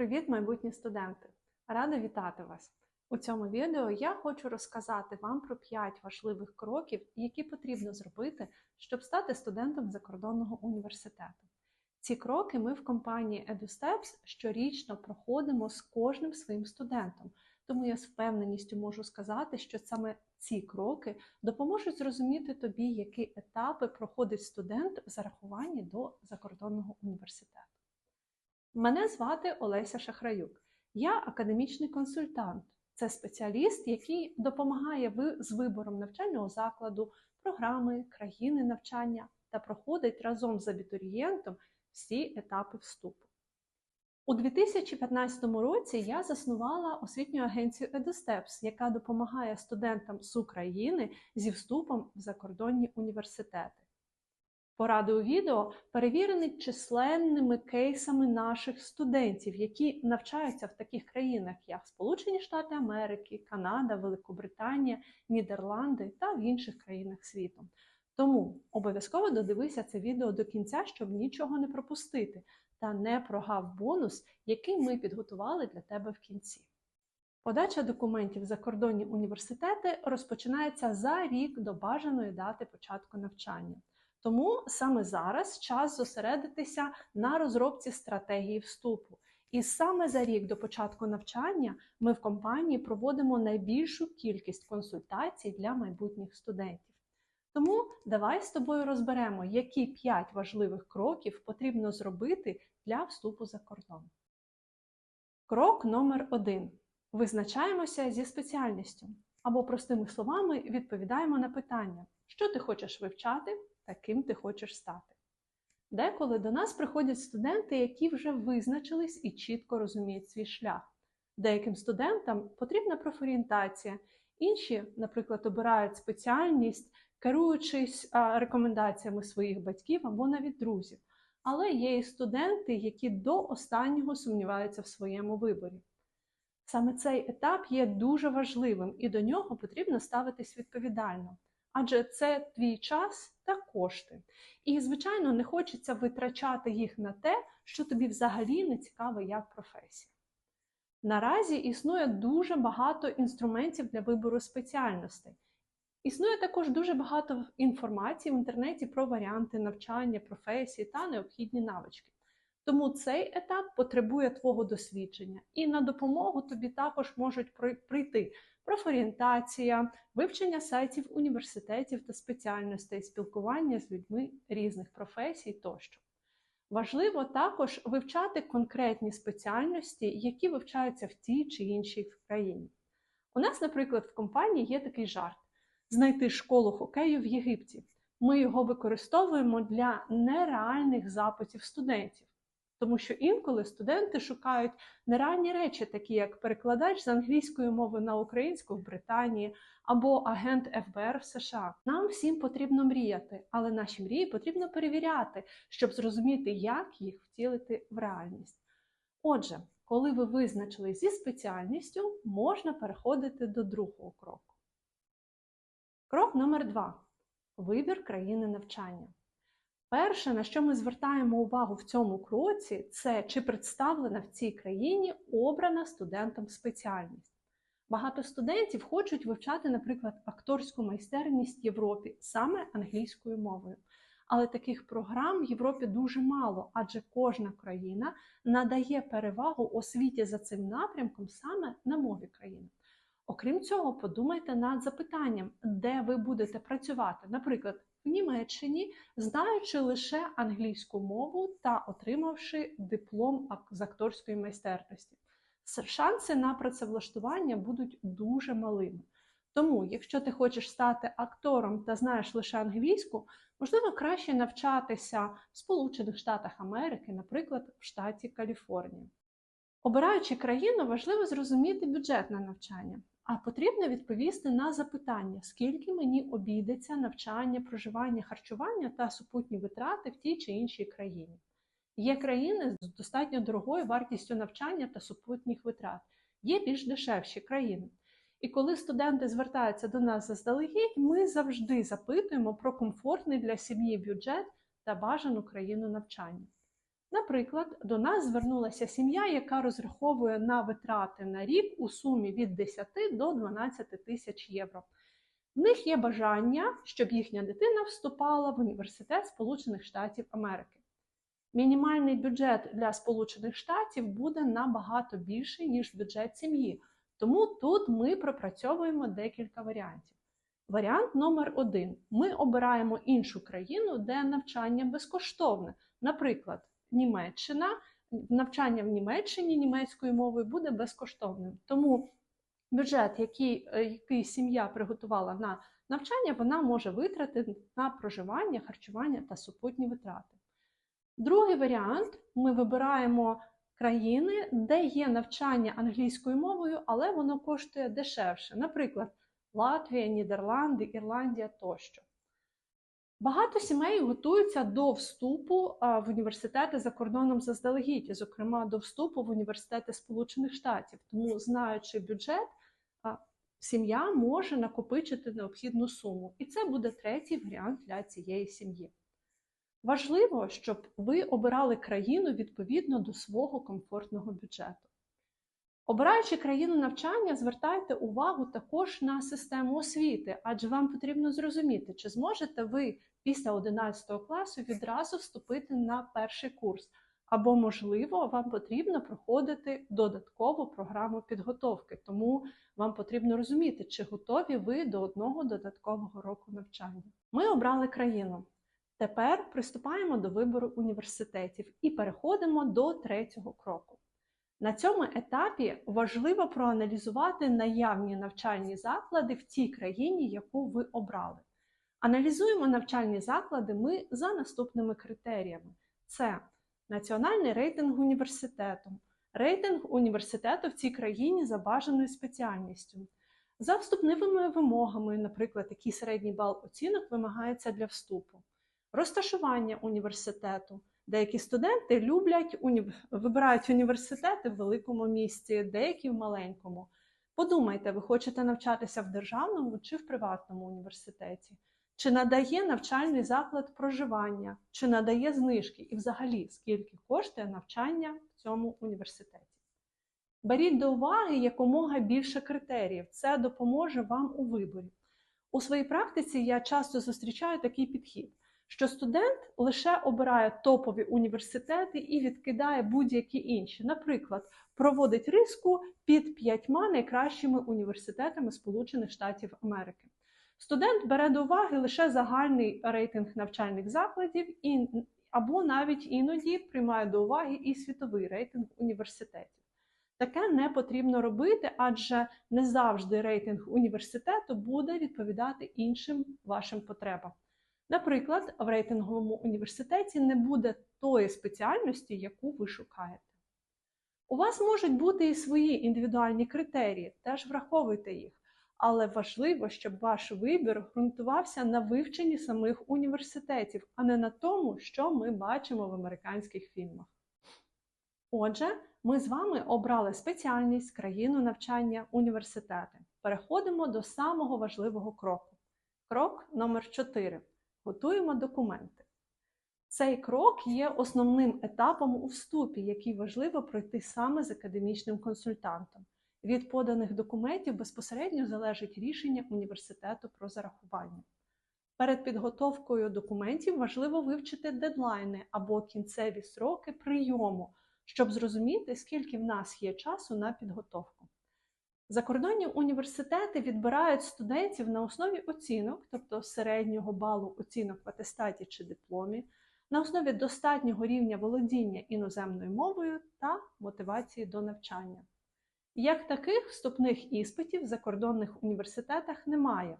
Привіт, майбутні студенти! Рада вітати вас! У цьому відео я хочу розказати вам про 5 важливих кроків, які потрібно зробити, щоб стати студентом закордонного університету. Ці кроки ми в компанії EduSteps щорічно проходимо з кожним своїм студентом, тому я з впевненістю можу сказати, що саме ці кроки допоможуть зрозуміти тобі, які етапи проходить студент в зарахуванні до закордонного університету. Мене звати Олеся Шахраюк. Я академічний консультант. Це спеціаліст, який допомагає з вибором навчального закладу, програми, країни навчання та проходить разом з абітурієнтом всі етапи вступу. У 2015 році я заснувала освітню агенцію EduSteps, яка допомагає студентам з України зі вступом в закордонні університети. Поради у відео перевірені численними кейсами наших студентів, які навчаються в таких країнах, як Сполучені Штати Америки, Канада, Великобританія, Нідерланди та в інших країнах світу. Тому обов'язково додивися це відео до кінця, щоб нічого не пропустити, та не прогав бонус, який ми підготували для тебе в кінці. Подача документів в закордонні університети розпочинається за рік до бажаної дати початку навчання. Тому саме зараз час зосередитися на розробці стратегії вступу. І саме за рік до початку навчання ми в компанії проводимо найбільшу кількість консультацій для майбутніх студентів. Тому давай з тобою розберемо, які 5 важливих кроків потрібно зробити для вступу за кордон. Крок номер 1. Визначаємося зі спеціальністю. Або, простими словами, відповідаємо на питання, що ти хочеш вивчати та ким ти хочеш стати. Деколи до нас приходять студенти, які вже визначились і чітко розуміють свій шлях. Деяким студентам потрібна профорієнтація, інші, наприклад, обирають спеціальність, керуючись рекомендаціями своїх батьків або навіть друзів. Але є і студенти, які до останнього сумніваються в своєму виборі. Саме цей етап є дуже важливим і до нього потрібно ставитись відповідально, адже це твій час та кошти. І, звичайно, не хочеться витрачати їх на те, що тобі взагалі не цікаво як професія. Наразі існує дуже багато інструментів для вибору спеціальностей. Існує також дуже багато інформації в інтернеті про варіанти навчання, професії та необхідні навички. Тому цей етап потребує твого досвідчення, і на допомогу тобі також можуть прийти профорієнтація, вивчення сайтів університетів та спеціальностей, спілкування з людьми різних професій тощо. Важливо також вивчати конкретні спеціальності, які вивчаються в тій чи іншій країні. У нас, наприклад, в компанії є такий жарт: знайти школу хокею в Єгипті. Ми його використовуємо для нереальних запитів студентів. Тому що інколи студенти шукають нереальні речі, такі як перекладач з англійської мови на українську в Британії або агент ФБР в США. Нам всім потрібно мріяти, але наші мрії потрібно перевіряти, щоб зрозуміти, як їх втілити в реальність. Отже, коли ви визначили зі спеціальністю, можна переходити до другого кроку. Крок номер два вибір країни навчання. Перше, на що ми звертаємо увагу в цьому кроці, це чи представлена в цій країні обрана студентом спеціальність. Багато студентів хочуть вивчати, наприклад, акторську майстерність в Європі саме англійською мовою. Але таких програм в Європі дуже мало, адже кожна країна надає перевагу освіті за цим напрямком саме на мові країни. Окрім цього, подумайте над запитанням, де ви будете працювати. Наприклад, в Німеччині, знаючи лише англійську мову та отримавши диплом з акторської майстерності. Шанси на працевлаштування будуть дуже малими. Тому, якщо ти хочеш стати актором та знаєш лише англійську, можливо краще навчатися в Сполучених Штатах Америки, наприклад, в штаті Каліфорнія. Обираючи країну, важливо зрозуміти бюджет на навчання. А потрібно відповісти на запитання, скільки мені обійдеться навчання, проживання, харчування та супутні витрати в тій чи іншій країні. Є країни з достатньо дорогою вартістю навчання та супутніх витрат, є більш дешевші країни. І коли студенти звертаються до нас заздалегідь, ми завжди запитуємо про комфортний для сім'ї бюджет та бажану країну навчання. Наприклад, до нас звернулася сім'я, яка розраховує на витрати на рік у сумі від 10 до 12 тисяч євро. В них є бажання, щоб їхня дитина вступала в університет Сполучених Штатів Америки. Мінімальний бюджет для Сполучених Штатів буде набагато більший, ніж бюджет сім'ї. Тому тут ми пропрацьовуємо декілька варіантів. Варіант номер один: ми обираємо іншу країну, де навчання безкоштовне. Наприклад, Німеччина, навчання в Німеччині німецькою мовою буде безкоштовним. Тому бюджет, який, е, який сім'я приготувала на навчання, вона може витратити на проживання, харчування та супутні витрати. Другий варіант: ми вибираємо країни, де є навчання англійською мовою, але воно коштує дешевше. Наприклад, Латвія, Нідерланди, Ірландія тощо. Багато сімей готуються до вступу в університети за кордоном заздалегідь, зокрема до вступу в університети Сполучених Штатів. Тому, знаючи бюджет, сім'я може накопичити необхідну суму. І це буде третій варіант для цієї сім'ї. Важливо, щоб ви обирали країну відповідно до свого комфортного бюджету. Обираючи країну навчання, звертайте увагу також на систему освіти, адже вам потрібно зрозуміти, чи зможете ви після 11 класу відразу вступити на перший курс, або, можливо, вам потрібно проходити додаткову програму підготовки, тому вам потрібно розуміти, чи готові ви до одного додаткового року навчання. Ми обрали країну. Тепер приступаємо до вибору університетів і переходимо до третього кроку. На цьому етапі важливо проаналізувати наявні навчальні заклади в тій країні, яку ви обрали. Аналізуємо навчальні заклади ми за наступними критеріями: це національний рейтинг університету, рейтинг університету в цій країні за бажаною спеціальністю, за вступними вимогами, наприклад, який середній бал оцінок вимагається для вступу, розташування університету. Деякі студенти люблять вибирають університети в великому місті, деякі в маленькому. Подумайте, ви хочете навчатися в державному чи в приватному університеті? Чи надає навчальний заклад проживання, чи надає знижки, і взагалі скільки коштує навчання в цьому університеті? Беріть до уваги якомога більше критеріїв, це допоможе вам у виборі. У своїй практиці я часто зустрічаю такий підхід що студент лише обирає топові університети і відкидає будь-які інші. Наприклад, проводить риску під п'ятьма найкращими університетами Сполучених Штатів Америки. Студент бере до уваги лише загальний рейтинг навчальних закладів і або навіть іноді приймає до уваги і світовий рейтинг університетів. Таке не потрібно робити, адже не завжди рейтинг університету буде відповідати іншим вашим потребам. Наприклад, в рейтинговому університеті не буде тої спеціальності, яку ви шукаєте. У вас можуть бути і свої індивідуальні критерії, теж враховуйте їх, але важливо, щоб ваш вибір ґрунтувався на вивченні самих університетів, а не на тому, що ми бачимо в американських фільмах. Отже, ми з вами обрали спеціальність, країну навчання, університети. Переходимо до самого важливого кроку. Крок номер 4 готуємо документи. Цей крок є основним етапом у вступі, який важливо пройти саме з академічним консультантом. Від поданих документів безпосередньо залежить рішення університету про зарахування. Перед підготовкою документів важливо вивчити дедлайни або кінцеві сроки прийому, щоб зрозуміти, скільки в нас є часу на підготовку. Закордонні університети відбирають студентів на основі оцінок, тобто середнього балу оцінок в атестаті чи дипломі, на основі достатнього рівня володіння іноземною мовою та мотивації до навчання. Як таких вступних іспитів в закордонних університетах немає,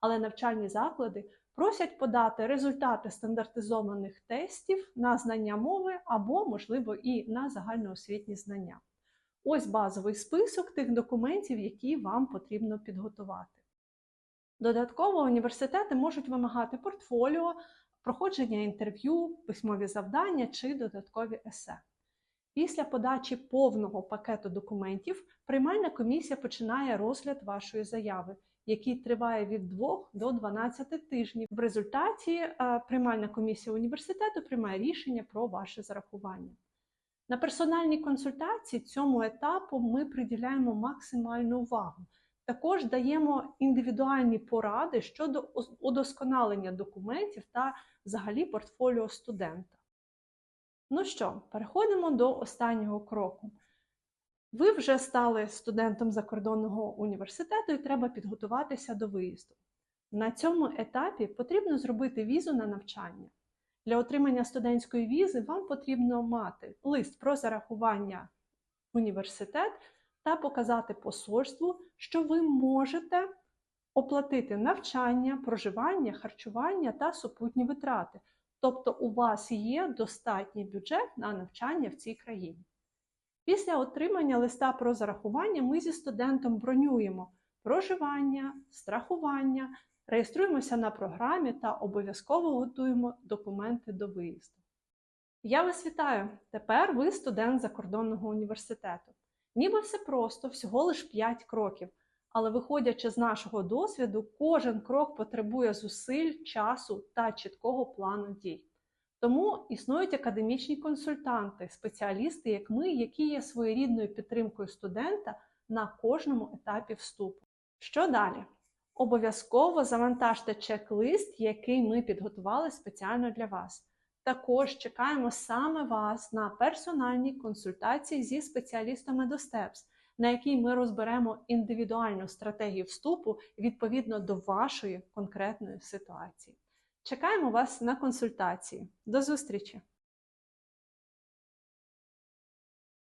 але навчальні заклади просять подати результати стандартизованих тестів на знання мови або, можливо, і на загальноосвітні знання. Ось базовий список тих документів, які вам потрібно підготувати. Додатково університети можуть вимагати портфоліо, проходження інтерв'ю, письмові завдання чи додаткові есе. Після подачі повного пакету документів приймальна комісія починає розгляд вашої заяви який триває від 2 до 12 тижнів. В результаті е, приймальна комісія університету приймає рішення про ваше зарахування. На персональній консультації цьому етапу ми приділяємо максимальну увагу. Також даємо індивідуальні поради щодо удосконалення документів та взагалі портфоліо студента. Ну що, переходимо до останнього кроку. Ви вже стали студентом закордонного університету і треба підготуватися до виїзду. На цьому етапі потрібно зробити візу на навчання. Для отримання студентської візи вам потрібно мати лист про зарахування в університет та показати посольству, що ви можете оплатити навчання, проживання, харчування та супутні витрати. Тобто у вас є достатній бюджет на навчання в цій країні. Після отримання листа про зарахування ми зі студентом бронюємо проживання, страхування, реєструємося на програмі та обов'язково готуємо документи до виїзду. Я вас вітаю! Тепер ви студент закордонного університету. Ніби все просто, всього лиш 5 кроків. Але виходячи з нашого досвіду, кожен крок потребує зусиль, часу та чіткого плану дій. Тому існують академічні консультанти, спеціалісти, як ми, які є своєрідною підтримкою студента на кожному етапі вступу. Що далі? Обов'язково завантажте чек-лист, який ми підготували спеціально для вас. Також чекаємо саме вас на персональні консультації зі спеціалістами до СТЕПС, на якій ми розберемо індивідуальну стратегію вступу відповідно до вашої конкретної ситуації. Чекаємо вас на консультації. До зустрічі!